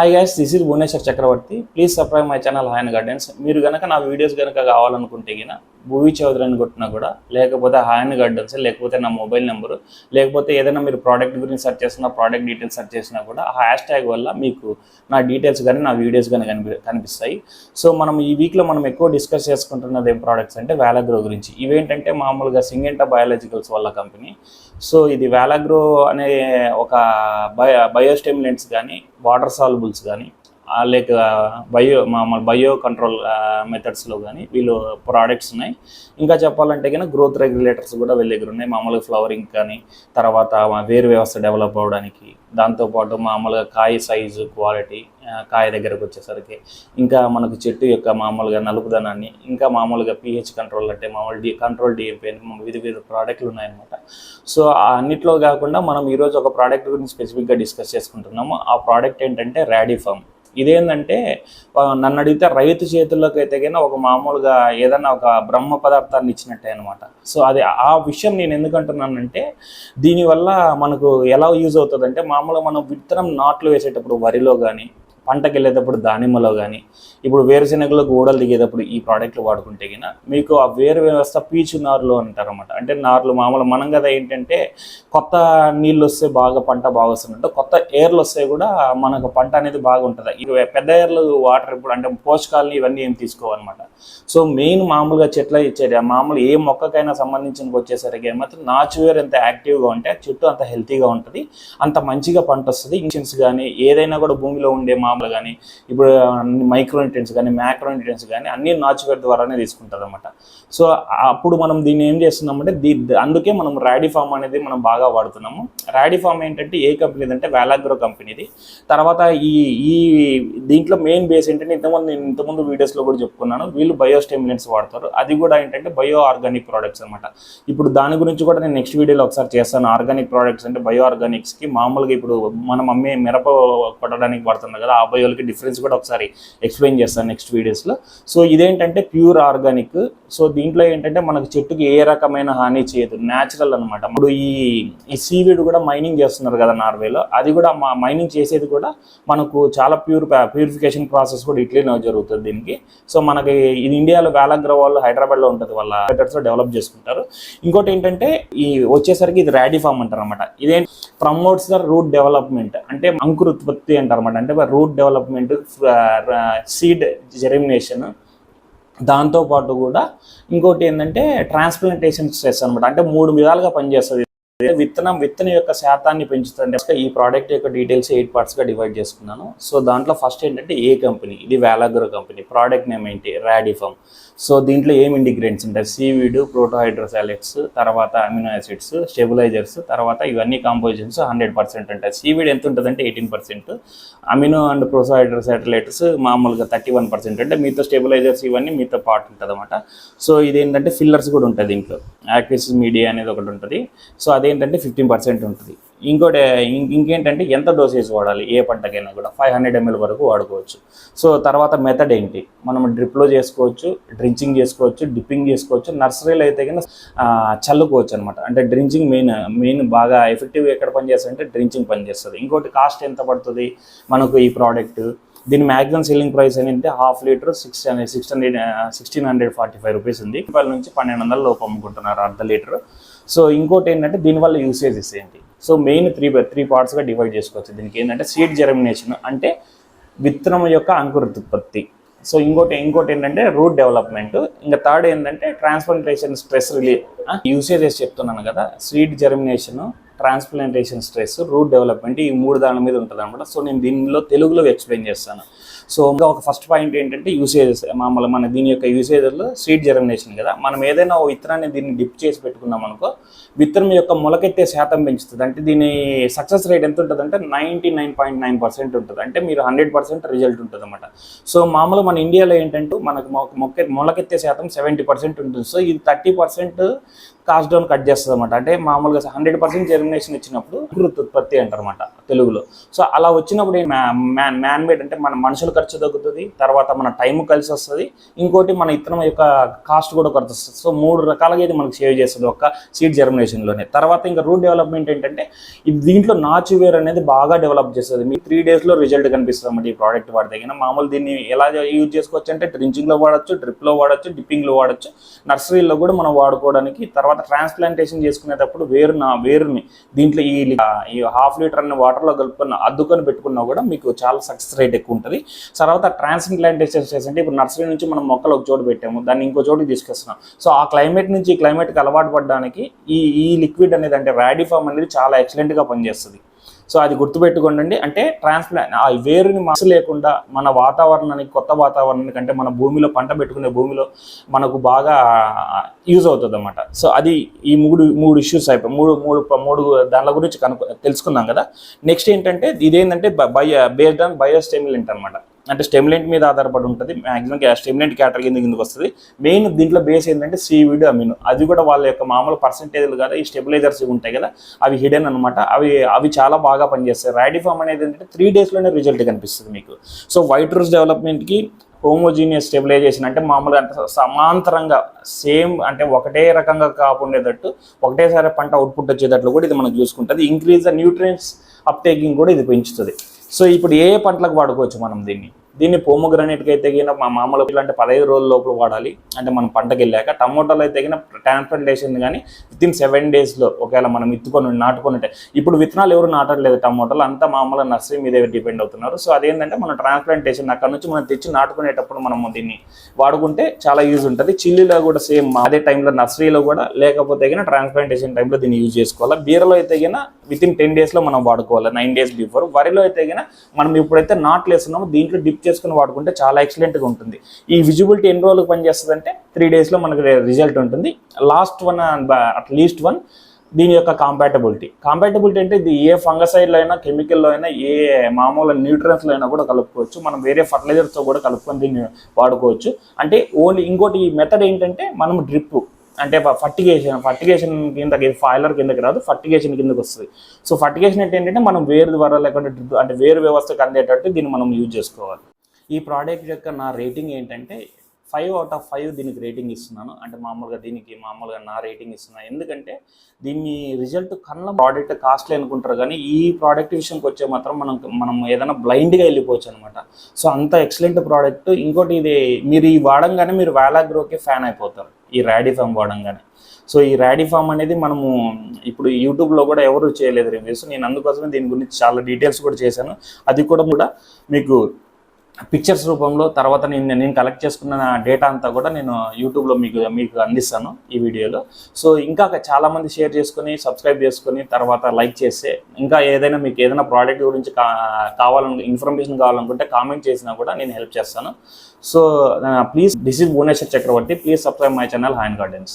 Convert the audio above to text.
Hi guys this is Bhuvaneshwar Chakravarthy please subscribe my channel హాయన్ gardens మీరు కనుక నా videos కనుక కావాలనుకుంటే గిన భూవి చౌదరి అని కొట్టినా కూడా లేకపోతే హాయన్ గార్డెన్స్ లేకపోతే నా మొబైల్ నెంబరు లేకపోతే ఏదైనా మీరు ప్రోడక్ట్ గురించి సెర్చ్ చేసినా ప్రోడక్ట్ డీటెయిల్స్ సెర్చ్ చేసినా కూడా ఆ హ్యాష్ ట్యాగ్ వల్ల మీకు నా డీటెయిల్స్ కానీ నా వీడియోస్ కానీ కనిపి కనిపిస్తాయి. సో మనం ఈ వీక్లో మనం ఎక్కువ డిస్కస్ చేసుకుంటున్నది ఏం ప్రోడక్ట్స్ అంటే వ్యాలగ్రో గురించి. ఇవేంటంటే మామూలుగా సింగెంటా బయాలజికల్స్ వాళ్ళ కంపెనీ సో ఇది వేలాగ్రో అనే ఒక బయో బయోస్టెమ్యులెంట్స్ కానీ వాటర్ సాల్బుల్స్ కానీ లేక బయో మామూలు బయో కంట్రోల్ మెథడ్స్లో కానీ వీళ్ళు ప్రోడక్ట్స్ ఉన్నాయి. ఇంకా చెప్పాలంటే కనుక గ్రోత్ రెగ్యులేటర్స్ కూడా వీళ్ళ దగ్గర ఉన్నాయి. మామూలుగా ఫ్లవరింగ్ కానీ తర్వాత వేరు వ్యవస్థ డెవలప్ అవ్వడానికి దాంతోపాటు మామూలుగా కాయ సైజు క్వాలిటీ కాయ దగ్గరకు వచ్చేసరికి ఇంకా మనకు చెట్టు యొక్క మామూలుగా నలుపుదనాన్ని ఇంకా మామూలుగా పిహెచ్ కంట్రోల్ అంటే మామూలు డి కంట్రోల్ డిఎంపీ వివిధ వివిధ ప్రోడక్ట్లు ఉన్నాయన్నమాట. సో అన్నిట్లో కాకుండా మనం ఈరోజు ఒక ప్రోడక్ట్ గురించి స్పెసిఫిక్గా డిస్కస్ చేసుకుంటున్నాము. ఆ ప్రోడక్ట్ ఏంటంటే ర్యాడిఫామ్ ఇదేంటంటే నన్ను అడిగితే రైతు చేతుల్లోకి అయితే కన్నా ఒక మామూలుగా ఏదన్నా ఒక బ్రహ్మ పదార్థాన్ని ఇచ్చినట్టే అనమాట సో అది ఆ విషయం నేను ఎందుకంటున్నానంటే దీనివల్ల మనకు ఎలా యూజ్ అవుతుందంటే మామూలుగా మనం విత్తనం నాట్లు వేసేటప్పుడు వరిలో కానీ పంటకి వెళ్ళేటప్పుడు దానిమ్మలో కానీ ఇప్పుడు వేరుశెనగలో గోడలు దిగేటప్పుడు ఈ ప్రోడక్ట్లు వాడుకుంటే కన్నా మీకు ఆ వేరు వ్యవస్థ పీచు నారులు అంటారన్నమాట. అంటే నార్లు మామూలు మనం కదా ఏంటంటే కొత్త నీళ్ళు వస్తే బాగా పంట బాగా వస్తుందంటే కొత్త ఎయిర్లు వస్తే కూడా మనకు పంట అనేది బాగుంటుంది? ఇక పెద్ద ఎయిర్లు వాటర్ ఇప్పుడు అంటే పోషకాలని ఇవన్నీ ఏం తీసుకోవన్నమాట. సో మెయిన్ మామూలుగా చెట్ల ఇచ్చేది ఆ మామూలు ఏ మొక్కకైనా సంబంధించిన వచ్చేసరికి మాత్రం నాచువేర్ ఎంత యాక్టివ్గా ఉంటే చెట్టు అంత హెల్తీగా ఉంటుంది. అంత మంచిగా పంట వస్తుంది ఇంజన్స్ కానీ ఏదైనా కూడా భూమిలో ఉండే మామూలు కానీ ఇప్పుడు మైక్రో న్యూట్రియన్స్ కానీ మ్యాక్రో న్యూట్రియన్స్ కానీ అన్ని నాచువేర్ ద్వారానే తీసుకుంటారు అనమాట సో అప్పుడు మనం దీన్ని ఏం చేస్తున్నామంటే దీ అందుకే మనం ర్యాడిఫామ్ అనేది మనం బాగా వాడుతున్నాము. ర్యాడిఫామ్ ఏంటంటే ఏ కంపెనీది అంటే వ్యాలాగ్రో కంపెనీది. తర్వాత ఈ ఈ దీంట్లో మెయిన్ బేస్ ఏంటంటే ఇంతకుముందు నేను ఇంతకుముందు వీడియోస్లో కూడా చెప్పుకున్నాను వీళ్ళు బయోస్టిమ్యులెంట్స్ వాడతారు. అది కూడా ఏంటంటే బయో ఆర్గానిక్ ప్రోడక్ట్స్ అనమాట ఇప్పుడు దాని గురించి కూడా నేను నెక్స్ట్ వీడియోలో ఒకసారి చేస్తాను. ఆర్గానిక్ ప్రోడక్ట్స్ అంటే బయో ఆర్గానిక్స్కి మామూలుగా ఇప్పుడు మనం అమ్మే మిరప కొట్టడానికి పడుతుంది కదా ఆ బయోలకి డిఫరెన్స్ కూడా ఒకసారి ఎక్స్ప్లెయిన్ చేస్తాను నెక్స్ట్ వీడియోస్లో సో ఇదేంటంటే ప్యూర్ ఆర్గానిక్ సో దీంట్లో ఏంటంటే మనకు చెట్టుకి ఏ రకమైన హాని చేయదు. న్యాచురల్ అనమాట ఇప్పుడు ఈ ఈ సీవీడ్ కూడా మైనింగ్ చేస్తున్నారు కదా నార్వేలో. అది కూడా మా మైనింగ్ చేసేది కూడా మనకు చాలా ప్యూర్ ప్యూరిఫికేషన్ ప్రాసెస్ కూడా ఇట్లీనే జరుగుతుంది దీనికి. సో మనకి ఇది ఇండియాలో వేలాగ్ర వాళ్ళు హైదరాబాద్లో ఉంటుంది వాళ్ళ మెథడ్స్లో డెవలప్ చేసుకుంటారు. ఇంకోటి ఏంటంటే ఈ వచ్చేసరికి ఇది ర్యాడిఫామ్ అంటారు అనమాట ఇదేంటి? ప్రమోట్స్ ద రూట్ డెవలప్మెంట్ అంటే అంకురుత్పత్తి అంటారు అనమాట అంటే రూట్ డెవలప్మెంట్ సీడ్ జెర్మినేషన్ దాంతోపాటు కూడా ఇంకోటి ఏంటంటే ట్రాన్స్ప్లాంటేషన్ స్ట్రెస్ అనమాట అంటే మూడు విధాలుగా పనిచేస్తుంది. విత్తనం విత్తనం యొక్క శాతాన్ని పెంచుతుంది. ఈ ప్రోడక్ట్ యొక్క డీటెయిల్స్ ఎయిట్ పార్ట్స్గా డివైడ్ చేసుకున్నాను. సో దాంట్లో ఫస్ట్ ఏంటంటే ఏ కంపెనీ ఇది వేలాగ్రో కంపెనీ ప్రోడక్ట్ నేమ్ ఏంటి? ర్యాడిఫమ్ సో దీంట్లో ఏం ఇండిగ్రెంట్స్ ఉంటాయి సీవీడ్ ప్రోటోహైడ్రోసాలెట్స్ తర్వాత అమినో యాసిడ్స్ స్టెబిలైజర్స్ తర్వాత ఇవన్నీ కాంపోజిషన్స్ హండ్రెడ్ పర్సెంట్ ఉంటాయి. సీవీడ్ ఎంత ఉంటుందంటే ఎయిటీన్ పర్సెంట్. అమినో అండ్ ప్రోసోహైడ్రోసాటిలైట్స్ మామూలుగా థర్టీ వన్ పర్సెంట్ అంటే మీతో స్టెబిలైజర్స్ ఇవన్నీ మీతో పాటు ఉంటుంది అనమాట సో ఇదేంటంటే ఫిల్లర్స్ కూడా ఉంటుంది దీంట్లో. యాక్టిస్ మీడియా అనేది ఒకటి ఉంటుంది. సో అదేంటంటే ఫిఫ్టీన్ పర్సెంట్ ఉంటుంది. ఇంకోటి ఇంకేంటంటే ఎంత డోసేజ్ వాడాలి? ఏ పంటకైనా కూడా ఫైవ్ హండ్రెడ్ ఎంఎల్ వరకు వాడుకోవచ్చు. సో తర్వాత మెథడ్ ఏంటి? మనం డ్రిప్లో చేసుకోవచ్చు డ్రించింగ్ చేసుకోవచ్చు డిప్పింగ్ చేసుకోవచ్చు నర్సరీలో అయితే కనుక చల్లుకోవచ్చు అనమాట అంటే డ్రించింగ్ మెయిన్ మెయిన్ బాగా ఎఫెక్టివ్ ఎక్కడ పనిచేస్తుంది అంటే డ్రించింగ్ పనిచేస్తుంది. ఇంకోటి కాస్ట్ ఎంత పడుతుంది? మనకు ఈ ప్రోడక్ట్ దీని మ్యాక్సిమం సెల్లింగ్ ప్రైస్ ఏంటంటే half litre six six hundred sixteen hundred forty five rupees ఉంది. రూపాయల నుంచి పన్నెండు వందల లోపు అమ్ముకుంటున్నారు అర్ధ లీటర్ సో ఇంకోటి ఏంటంటే దీనివల్ల యూసేజెస్ ఏంటి? సో మెయిన్ త్రీ త్రీ పార్ట్స్గా డివైడ్ చేసుకోవచ్చు. దీనికి ఏంటంటే సీడ్ జెర్మినేషన్ అంటే విత్తనం యొక్క అంకురోత్పత్తి. సో ఇంకోటి ఇంకోటి ఏంటంటే రూట్ డెవలప్మెంట్ ఇంకా థర్డ్ ఏంటంటే ట్రాన్స్ప్లాంటేషన్ స్ట్రెస్ రిలీఫ్ యూసేజెస్ చెప్తున్నాను కదా. Seed germination transplantation stress root development ఈ మూడు దాని మీద ఉంటుంది అనమాట సో నేను దీనిలో తెలుగులో ఎక్స్ప్లెయిన్ చేస్తాను. సో ఇంకా ఒక ఫస్ట్ పాయింట్ ఏంటంటే యూసేజెస్ మామూలు మన దీని యొక్క యూసేజ్లో సీడ్ జర్మినేషన్ కదా. మనం ఏదైనా ఓ విత్తనాన్ని దీన్ని డిప్ చేసి పెట్టుకున్నాం అనుకో విత్తనం యొక్క మొలకెత్తే శాతం పెంచుతుంది. అంటే దీని సక్సెస్ రేట్ ఎంత ఉంటుంది అంటే ninety nine point nine percent ఉంటుంది. అంటే మీరు హండ్రెడ్ పర్సెంట్ రిజల్ట్ ఉంటుంది అనమాట సో మామూలు మన ఇండియాలో ఏంటంటే మనకు మొక్క మొలకెత్తే శాతం సెవెంటీ పర్సెంట్ ఉంటుంది. సో ఇది thirty percent cost down cut చేస్తుంది అనమాట అంటే మామూలుగా హండ్రెడ్ పర్సెంట్ జర్మినేషన్ ఇచ్చినప్పుడు ఉత్పత్తి అంటారన్నమాట తెలుగులో. సో అలా వచ్చినప్పుడు మ్యాన్ మేడ్ అంటే మన మనుషులు ఖర్చు తగ్గుతుంది తర్వాత మన టైం కలిసి వస్తుంది. ఇంకోటి మన ఇత్తనం యొక్క కాస్ట్ కూడా కొరత వస్తుంది. సో మూడు రకాలుగా ఇది మనకు సేవ్ చేస్తుంది ఒక సీడ్ జర్మినేషన్లోనే తర్వాత ఇంకా రూట్ డెవలప్మెంట్ ఏంటంటే ఇది దీంట్లో నాచు వేర్ అనేది బాగా డెవలప్ చేస్తుంది. మీ త్రీ డేస్లో రిజల్ట్ కనిపిస్తుంది అన్నమాట ఈ ప్రోడక్ట్ వాడితే కింద మామూలు దీన్ని ఎలా యూజ్ చేసుకోవచ్చు అంటే డ్రించింగ్లో వాడచ్చు డ్రిప్లో వాడచ్చు డిప్పింగ్లో వాడచ్చు. నర్సరీలో కూడా మనం వాడుకోవడానికి తర్వాత ట్రాన్స్ప్లాంటేషన్ చేసుకునేటప్పుడు వేరు నా వేరుని దీంట్లో ఈ ఈ హాఫ్ లీటర్ అనే వాటర్లో కలుపుకొని అద్దుకొని పెట్టుకున్నా కూడా మీకు చాలా సక్సెస్ రేట్ ఎక్కువ ఉంటుంది. తర్వాత ట్రాన్స్ప్లాంటేషన్ చేసంటే ఇప్పుడు నర్సరీ నుంచి మనం మొక్కలు ఒక చోటు పెట్టాము దాన్ని ఇంకో చోటుకి తీసుకొస్తున్నాం. సో ఆ క్లైమేట్ నుంచి క్లైమేట్కి అలవాటు పడడానికి ఈ ఈ లిక్విడ్ అనేది అంటే రాడిఫామ్ అనేది చాలా ఎక్సలెంట్గా పనిచేస్తుంది. సో అది గుర్తుపెట్టుకోండి అంటే ట్రాన్స్ప్లాంట్ ఆ వేరుని మస లేకుండా మన వాతావరణానికి కొత్త వాతావరణానికి అంటే మన భూమిలో పంట పెట్టుకునే భూమిలో మనకు బాగా యూజ్ అవుతుంది అన్నమాట సో అది ఈ మూడు మూడు ఇష్యూస్ అయిపోయి మూడు మూడు మూడు దాని గురించి కనుక తెలుసుకున్నాం కదా. నెక్స్ట్ ఏంటంటే ఇదేంటంటే బయో బేస్డ్ ఆన్ బయోస్టెమిలెంట్ అనమాట అంటే స్టెమిలెంట్ మీద ఆధారపడి ఉంటుంది. మాక్సిమం స్టెమ్లెంట్ క్యాటర్ కింద కిందకి వస్తుంది. మెయిన్ దీంట్లో బేస్ ఏంటంటే సీవిడ్ అమీన్ అది కూడా వాళ్ళ యొక్క మామూలు పర్సంటేజ్లు కదా ఈ స్టెబిలైజర్స్ ఉంటాయి కదా అవి హిడెన్ అనమాట అవి అవి చాలా బాగా పనిచేస్తాయి. రాడిఫామ్ అనేది ఏంటంటే త్రీ డేస్లోనే రిజల్ట్ కనిపిస్తుంది మీకు. సో వైట్ రోజ్ డెవలప్మెంట్కి హోమోజీనియస్ స్టెబిలైజేషన్ అంటే మామూలుగా అంటే సమాంతరంగా సేమ్ అంటే ఒకటే రకంగా కాకుండేటట్టు ఒకటేసారి పంట అవుట్పుట్ వచ్చేటట్లు కూడా ఇది మనం చూసుకుంటుంది. ఇంక్రీజ్ ద న్యూట్రియన్స్ అప్టేకింగ్ కూడా ఇది పెంచుతుంది. సో ఇప్పుడు ఏ పంటలకు వాడుకోవచ్చు మనం దీన్ని? దీన్ని పోమోగ్రానైట్కి అయితే గిన మా మామూలు ఇలాంటి పదహైదు రోజుల లోపల వాడాలి. అంటే మనం పంటకి వెళ్ళాక టమోటాలు అయితే గిన ట్రాన్స్ప్లాంటేషన్ కానీ విత్ ఇన్ సెవెన్ డేస్లో ఒకవేళ మనం ఇత్తుకొని నాటుకొని ఉంటే ఇప్పుడు విత్తనాలు ఎవరు నాటట్లేదు టమోటాలు అంతా మామూలు నర్సరీ మీద డిపెండ్ అవుతున్నారు. సో అదేంటంటే మనం ట్రాన్స్ప్లాంటేషన్ అక్కడ నుంచి మనం తెచ్చి నాటుకునేటప్పుడు మనం దీన్ని వాడుకుంటే చాలా యూజ్ ఉంటుంది. చిల్లీలో కూడా సేమ్ అదే టైంలో నర్సరీలో కూడా లేకపోతే గిన ట్రాన్స్ప్లాంటేషన్ టైంలో దీన్ని యూజ్ చేసుకోవాలి. బీరలో అయితే గిన విత్ ఇన్ టెన్ డేస్లో మనం వాడుకోవాలి నైన్ డేస్ బిఫోర్. వరిలో అయితే గిన మనం ఇప్పుడైతే నాట్లు వేస్తున్నామో దీంట్లో డిప్ చేసుకుని వాడుకుంటే చాలా ఎక్సలెంట్గా ఉంటుంది. ఈ విజిబిలిటీ ఎన్ని రోజులకు పనిచేస్తుంది అంటే త్రీ డేస్లో మనకి రిజల్ట్ ఉంటుంది. లాస్ట్ వన్ అట్లీస్ట్ వన్ దీని యొక్క కాంపాటబిలిటీ కాంపాటబిలిటీ అంటే ఇది ఏ ఫంగసైడ్లో అయినా కెమికల్లో అయినా ఏ మామూలు న్యూట్రియన్స్లో అయినా కూడా కలుపుకోవచ్చు. మనం వేరే ఫర్టిలైజర్స్తో కూడా కలుపుకొని దీన్ని వాడుకోవచ్చు. అంటే ఓన్లీ ఇంకోటి మెథడ్ ఏంటంటే మనం డ్రిప్ అంటే ఫర్టిగేషన్ ఫర్టిగేషన్ కింద ఫాయిలర్ కిందకి రాదు ఫర్టిగేషన్ కిందకి వస్తుంది. సో ఫర్టిగేషన్ అంటే ఏంటంటే మనం వేరు ద్వారా లేకుంటే అంటే వేరు వ్యవస్థకు అందేటట్టు దీన్ని మనం యూజ్ చేసుకోవాలి. ఈ ప్రోడక్ట్ యొక్క నా రేటింగ్ ఏంటంటే ఫైవ్ అవుట్ ఆఫ్ ఫైవ్ దీనికి రేటింగ్ ఇస్తున్నాను. అంటే మామూలుగా దీనికి మామూలుగా నా రేటింగ్ ఇస్తున్నాను ఎందుకంటే దీన్ని రిజల్ట్ కన్నా ప్రోడక్ట్ కాస్ట్లీ అనుకుంటారు కానీ ఈ ప్రోడక్ట్ విషయంకి వచ్చే మాత్రం మనం మనం ఏదైనా బ్లైండ్గా వెళ్ళిపోవచ్చు అనమాట సో అంత ఎక్సలెంట్ ప్రోడక్ట్ ఇంకోటి ఇది మీరు ఈ వాడంగానే మీరు వేలాగ్రోకే ఫ్యాన్ అయిపోతారు. ఈ రాడిఫామ్ వాడంగానే. సో ఈ రాడిఫామ్ అనేది మనము ఇప్పుడు యూట్యూబ్లో కూడా ఎవరు చేయలేదు రివ్యూస్. నేను అందుకోసమే దీని గురించి చాలా డీటెయిల్స్ కూడా చేశాను. అది కూడా కూడా మీకు పిక్చర్స్ రూపంలో తర్వాత నేను నేను కలెక్ట్ చేసుకున్న డేటా అంతా కూడా నేను యూట్యూబ్లో మీకు మీకు అందిస్తాను ఈ వీడియోలో. సో ఇంకా చాలామంది షేర్ చేసుకొని సబ్స్క్రైబ్ చేసుకొని తర్వాత లైక్ చేస్తే ఇంకా ఏదైనా మీకు ఏదైనా ప్రోడక్ట్ గురించి కావాలను ఇన్ఫర్మేషన్ కావాలనుకుంటే కామెంట్ చేసినా కూడా నేను హెల్ప్ చేస్తాను. So please this is Bhuvaneshwar Chakravarthi please subscribe my channel hand gardens